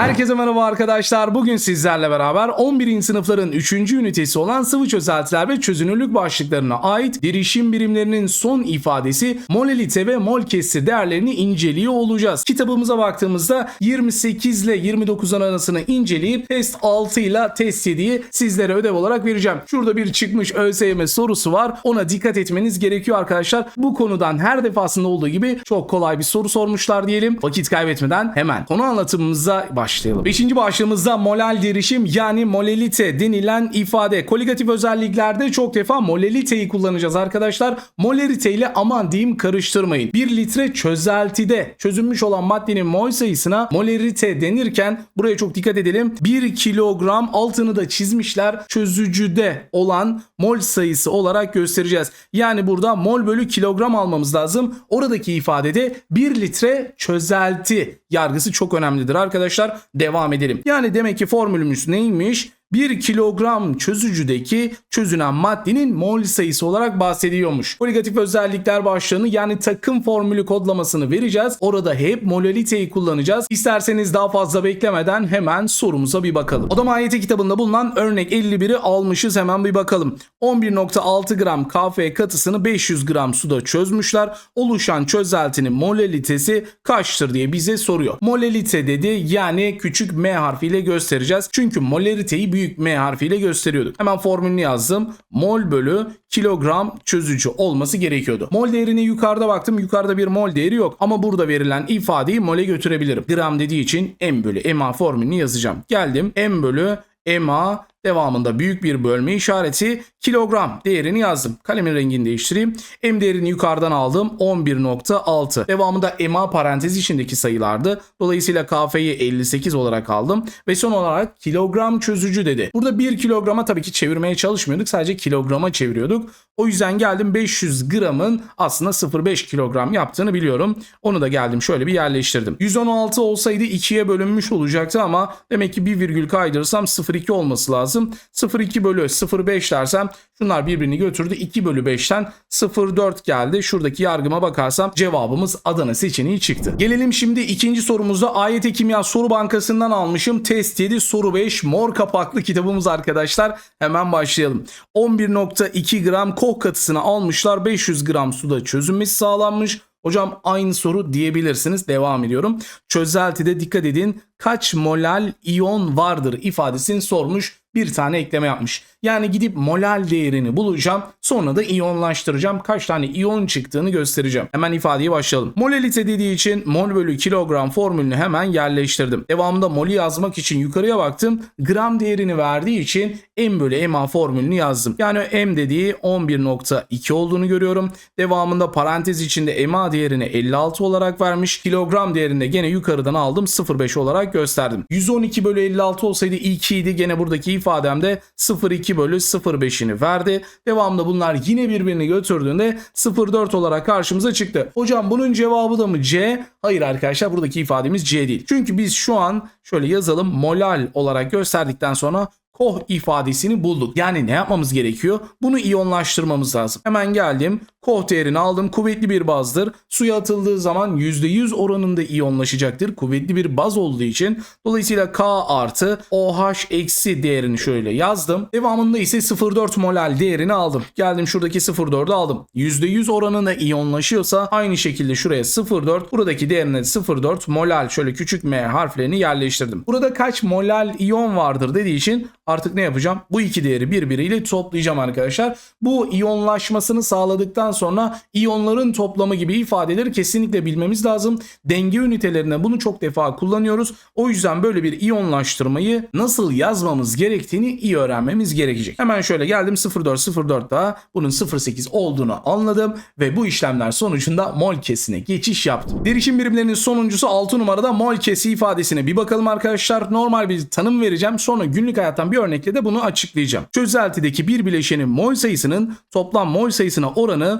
Herkese merhaba arkadaşlar. Bugün sizlerle beraber 11. sınıfların 3. ünitesi olan sıvı çözeltiler ve çözünürlük başlıklarına ait derişim birimlerinin son ifadesi molelite ve mol kesir değerlerini inceliyor olacağız. Kitabımıza baktığımızda 28 ile 29 arasını inceleyip test 6 ile test 7'yi sizlere ödev olarak vereceğim. Şurada bir çıkmış ÖSYM sorusu var. Ona dikkat etmeniz gerekiyor arkadaşlar. Bu konudan her defasında olduğu gibi çok kolay bir soru sormuşlar diyelim. Vakit kaybetmeden hemen konu anlatımımıza başlayalım. Beşinci başlığımızda molal derişim yani molelite denilen ifade. Koligatif özelliklerde çok defa moleliteyi kullanacağız arkadaşlar. Molerite ile aman diyeyim karıştırmayın. 1 litre çözeltide çözünmüş olan maddenin mol sayısına molerite denirken buraya çok dikkat edelim. 1 kilogram altını da çizmişler çözücüde olan mol sayısı olarak göstereceğiz. Yani burada mol bölü kilogram almamız lazım. Oradaki ifadede 1 litre çözelti yargısı çok önemlidir arkadaşlar. Devam edelim. Yani demek ki formülümüz neymiş? 1 kilogram çözücüdeki çözünen maddenin mol sayısı olarak bahsediyormuş. Koligatif özellikler başlığını yani takım formülü kodlamasını vereceğiz. Orada hep molaliteyi kullanacağız. İsterseniz daha fazla beklemeden hemen sorumuza bir bakalım. Odama ayeti kitabında bulunan örnek 51'i almışız hemen bir bakalım. 11.6 gram KF katısını 500 gram suda çözmüşler. Oluşan çözeltinin molalitesi kaçtır diye bize soruyor. Molalite dedi yani küçük m harfiyle göstereceğiz. Çünkü molariteyi büyük m harfiyle gösteriyorduk. Hemen formülünü yazdım. Mol bölü kilogram çözücü olması gerekiyordu. Mol değerini yukarıda baktım. Yukarıda bir mol değeri yok. Ama burada verilen ifadeyi mole götürebilirim. Gram dediği için m bölü ma formülünü yazacağım. Geldim m bölü ma devamında büyük bir bölme işareti kilogram değerini yazdım. Kalemin rengini değiştireyim. M değerini yukarıdan aldım 11.6. Devamında MA parantez içindeki sayılardı. Dolayısıyla KF'yi 58 olarak aldım. Ve son olarak kilogram çözücü dedi. Burada 1 kilograma tabii ki çevirmeye çalışmıyorduk. Sadece kilograma çeviriyorduk. O yüzden geldim 500 gramın aslında 0.5 kilogram yaptığını biliyorum. Onu da geldim şöyle bir yerleştirdim. 116 olsaydı 2'ye bölünmüş olacaktı ama demek ki bir virgül kaydırırsam 0.2 olması lazım. 0.2 bölü 0.5 dersem şunlar birbirini götürdü. 2 bölü 5'ten 0.4 geldi. Şuradaki yargıma bakarsam cevabımız Adana seçeneği çıktı. Gelelim şimdi ikinci sorumuzda AYT Kimya Soru Bankası'ndan almışım. Test 7 soru 5 mor kapaklı kitabımız arkadaşlar. Hemen başlayalım. 11.2 gram kok katısını almışlar. 500 gram suda çözünmesi sağlanmış. Hocam aynı soru diyebilirsiniz. Devam ediyorum. Çözeltide dikkat edin. Kaç molal iyon vardır ifadesini sormuş. Bir tane ekleme yapmış. Yani gidip molal değerini bulacağım. Sonra da iyonlaştıracağım. Kaç tane iyon çıktığını göstereceğim. Hemen ifadeye başlayalım. Molalite dediği için mol bölü kilogram formülünü hemen yerleştirdim. Devamında molü yazmak için yukarıya baktım. Gram değerini verdiği için m bölü ma formülünü yazdım. Yani m dediği 11.2 olduğunu görüyorum. Devamında parantez içinde ma değerini 56 olarak vermiş. Kilogram değerinde gene yukarıdan aldım 0.5 olarak gösterdim. 112 bölü 56 olsaydı 2 idi. Gene buradaki ifademde 0.2 bölü 0.5'ini verdi. Devamında bunlar yine birbirini götürdüğünde 0.4 olarak karşımıza çıktı. Hocam bunun cevabı da mı C? Hayır arkadaşlar buradaki ifademiz C değil. Çünkü biz şu an şöyle yazalım molal olarak gösterdikten sonra koh ifadesini bulduk. Yani ne yapmamız gerekiyor? Bunu iyonlaştırmamız lazım. Hemen geldim. Koh değerini aldım. Kuvvetli bir bazdır. Suya atıldığı zaman %100 oranında iyonlaşacaktır. Kuvvetli bir baz olduğu için. Dolayısıyla K artı OH eksi değerini şöyle yazdım. Devamında ise 0.4 molal değerini aldım. Geldim şuradaki 0.4'ü aldım. %100 oranında iyonlaşıyorsa aynı şekilde şuraya 0.4 buradaki değerine 0.4 molal şöyle küçük m harflerini yerleştirdim. Burada kaç molal iyon vardır dediği için artık ne yapacağım? Bu iki değeri birbiriyle toplayacağım arkadaşlar. Bu iyonlaşmasını sağladıktan sonra iyonların toplamı gibi ifadeleri kesinlikle bilmemiz lazım. Denge ünitelerine bunu çok defa kullanıyoruz. O yüzden böyle bir iyonlaştırmayı nasıl yazmamız gerektiğini iyi öğrenmemiz gerekecek. Hemen şöyle geldim 0404 daha bunun 08 olduğunu anladım ve bu işlemler sonucunda mol kesine geçiş yaptım. Derişim birimlerinin sonuncusu 6 numarada mol kesi ifadesine bir bakalım arkadaşlar. Normal bir tanım vereceğim. Sonra günlük hayattan bir örnekle de bunu açıklayacağım. Çözeltideki bir bileşenin mol sayısının toplam mol sayısına oranı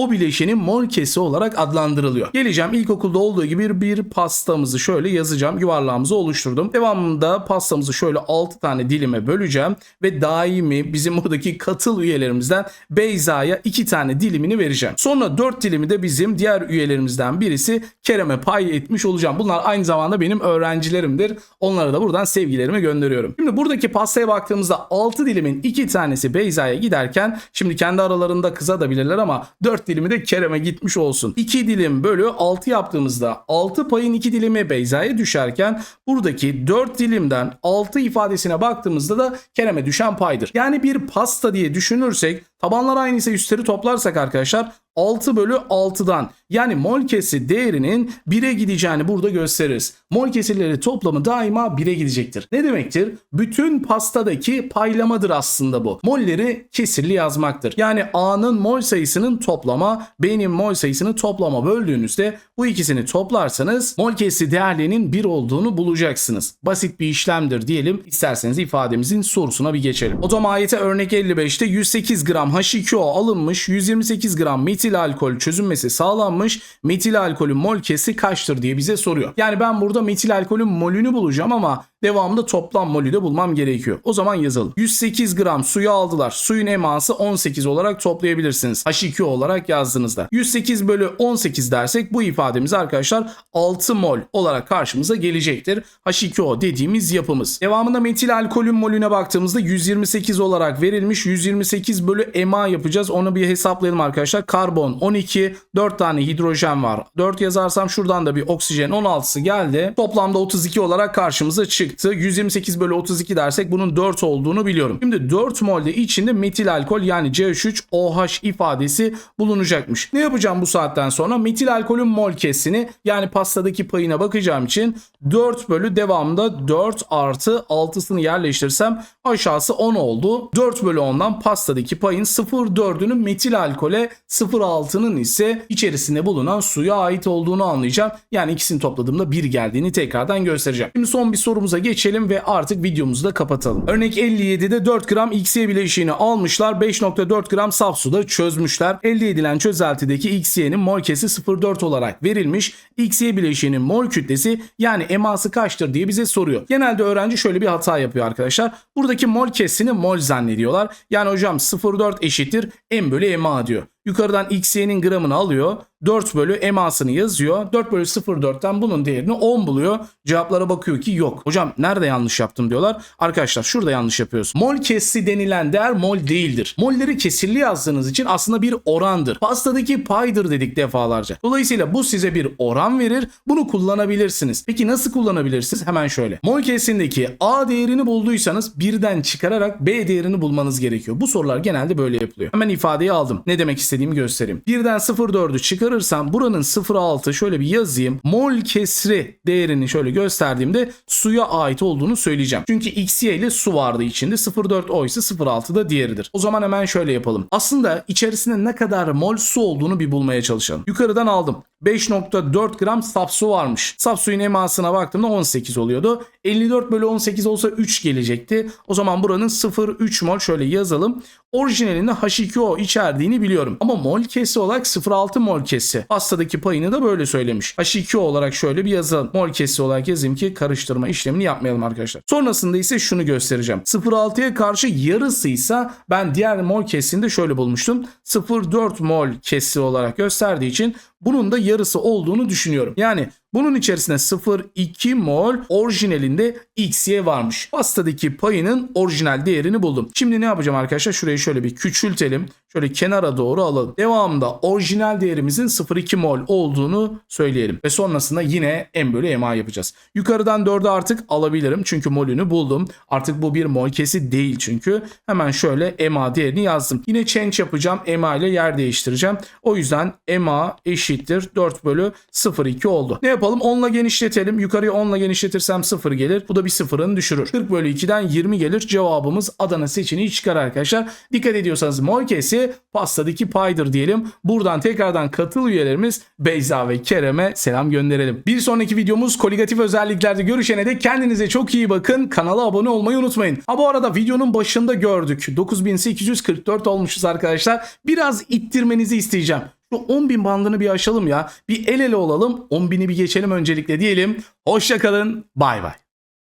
o bileşenin mol kesi olarak adlandırılıyor. Geleceğim ilkokulda olduğu gibi bir pastamızı şöyle yazacağım. Yuvarlağımızı oluşturdum. Devamında pastamızı şöyle 6 tane dilime böleceğim ve daimi bizim buradaki katıl üyelerimizden Beyza'ya 2 tane dilimini vereceğim. Sonra 4 dilimi de bizim diğer üyelerimizden birisi Kerem'e pay etmiş olacağım. Bunlar aynı zamanda benim öğrencilerimdir. Onlara da buradan sevgilerimi gönderiyorum. Şimdi buradaki pastaya baktığımızda 6 dilimin 2 tanesi Beyza'ya giderken şimdi kendi aralarında kızabilirler ama 4 dilimi de Kerem'e gitmiş olsun. 2 dilim bölü 6 yaptığımızda 6 payın 2 dilimi Beyza'ya düşerken buradaki 4 dilimden 6 ifadesine baktığımızda da Kerem'e düşen paydır. Yani bir pasta diye düşünürsek tabanlar aynı ise üstleri toplarsak arkadaşlar 6 bölü 6'dan yani mol kesi değerinin 1'e gideceğini burada gösteririz. Mol kesirleri toplamı daima 1'e gidecektir. Ne demektir? Bütün pastadaki paylamadır aslında bu. Molleri kesirli yazmaktır. Yani A'nın mol sayısının toplama, B'nin mol sayısını toplama böldüğünüzde bu ikisini toplarsanız mol kesi değerlerinin 1 olduğunu bulacaksınız. Basit bir işlemdir diyelim. İsterseniz ifademizin sorusuna bir geçelim. Otomayete örnek 55'te 108 gram H2O alınmış, 128 gram metil alkol çözünmesi sağlanmış. Metil alkolün mol kesi kaçtır diye bize soruyor. Yani ben burada metil alkolün molünü bulacağım ama devamında toplam molü de bulmam gerekiyor. O zaman yazalım. 108 gram suyu aldılar. Suyun eması 18 olarak toplayabilirsiniz. H2O olarak yazdığınızda. 108 bölü 18 dersek bu ifademiz arkadaşlar 6 mol olarak karşımıza gelecektir. H2O dediğimiz yapımız. Devamında metil alkolün molüne baktığımızda 128 olarak verilmiş. 128 bölü EMA yapacağız. Onu bir hesaplayalım arkadaşlar. Karbon 12, 4 tane hidrojen var. 4 yazarsam şuradan da bir oksijen 16'sı geldi. Toplamda 32 olarak karşımıza çıktı. 128 bölü 32 dersek bunun 4 olduğunu biliyorum. Şimdi 4 molde içinde metil alkol yani CH3OH ifadesi bulunacakmış. Ne yapacağım bu saatten sonra? Metil alkolün mol kesini yani pastadaki payına bakacağım için 4 bölü devamında 4 artı 6'sını yerleştirsem aşağısı 10 oldu. 4 bölü 10'dan pastadaki payın 0,4'ünün metil alkole 0,6'nın ise içerisinde bulunan suya ait olduğunu anlayacağım. Yani ikisini topladığımda 1 geldiğini tekrardan göstereceğim. Şimdi son bir sorumuza geçelim ve artık videomuzu da kapatalım. Örnek 57'de 4 gram XY bileşiğini almışlar. 5.4 gram saf suda çözmüşler. Elde edilen çözeltideki XY'nin mol kesi 0,4 olarak verilmiş. XY bileşiğinin mol kütlesi yani eması kaçtır diye bize soruyor. Genelde öğrenci şöyle bir hata yapıyor arkadaşlar. Buradaki mol kesini mol zannediyorlar. Yani hocam 0,4 eşittir m bölü ema diyor. Yukarıdan xy'nin gramını alıyor. 4 bölü emasını yazıyor. 4 bölü 0,4'ten bunun değerini 10 buluyor. Cevaplara bakıyor ki yok. Hocam nerede yanlış yaptım diyorlar. Arkadaşlar şurada yanlış yapıyorsun. Mol kesri denilen değer mol değildir. Molleri kesirli yazdığınız için aslında bir orandır. Pastadaki paydır dedik defalarca. Dolayısıyla bu size bir oran verir. Bunu kullanabilirsiniz. Peki nasıl kullanabilirsiniz? Hemen şöyle. Mol kesindeki A değerini bulduysanız birden çıkararak B değerini bulmanız gerekiyor. Bu sorular genelde böyle yapılıyor. Hemen ifadeyi aldım. Ne demek istediğimi göstereyim. Birden 0,4'ü çıkarırsam buranın 0,6 şöyle bir yazayım. Mol kesri değerini şöyle gösterdiğimde suya ait olduğunu söyleyeceğim. Çünkü XY ile su vardı içinde. 0,4 o ise 0,6 da diğeridir. O zaman hemen şöyle yapalım. Aslında içerisinde ne kadar mol su olduğunu bir bulmaya çalışalım. Yukarıdan aldım. 5.4 gram saf su varmış. Saf suyun emasına baktığımda 18 oluyordu. 54 bölü 18 olsa 3 gelecekti. O zaman buranın 0,3 mol şöyle yazalım. Orijinalinde H2O içerdiğini biliyorum. Ama mol kesi olarak 0,6 mol kesi. Pastadaki payını da böyle söylemiş. H2O olarak şöyle bir yazalım. Mol kesi olarak yazayım ki karıştırma işlemini yapmayalım arkadaşlar. Sonrasında ise şunu göstereceğim. 0,6'ya karşı yarısıysa ben diğer mol kesini de şöyle bulmuştum. 0,4 mol kesi olarak gösterdiği için bunun da yarısı olduğunu düşünüyorum. Yani bunun içerisinde 0,2 mol orijinalinde XY varmış. Pastadaki payının orijinal değerini buldum. Şimdi ne yapacağım arkadaşlar? Şurayı şöyle bir küçültelim. Şöyle kenara doğru alalım. Devamında orijinal değerimizin 0,2 mol olduğunu söyleyelim. Ve sonrasında yine M bölü MA yapacağız. Yukarıdan 4'ü artık alabilirim. Çünkü molünü buldum. Artık bu bir mol kesi değil çünkü. Hemen şöyle MA değerini yazdım. Yine change yapacağım. MA ile yer değiştireceğim. O yüzden MA eşittir 4 bölü 0,2 oldu. Ne yapalım? 10 ile genişletelim. Yukarıya 10 ile genişletirsem 0 gelir. Bu da bir sıfırını düşürür. 40 bölü 2'den 20 gelir. Cevabımız Adana seçeneği çıkar arkadaşlar. Dikkat ediyorsanız mol kesi pastadaki paydır diyelim. Buradan tekrardan katıl üyelerimiz Beyza ve Kerem'e selam gönderelim. Bir sonraki videomuz koligatif özelliklerde görüşene de kendinize çok iyi bakın. Kanala abone olmayı unutmayın. Ha bu arada videonun başında gördük. 9844 olmuşuz arkadaşlar. Biraz ittirmenizi isteyeceğim. Şu 10.000 bandını bir aşalım ya. Bir el ele olalım 10.000'i bir geçelim öncelikle diyelim. Hoşçakalın bay bay.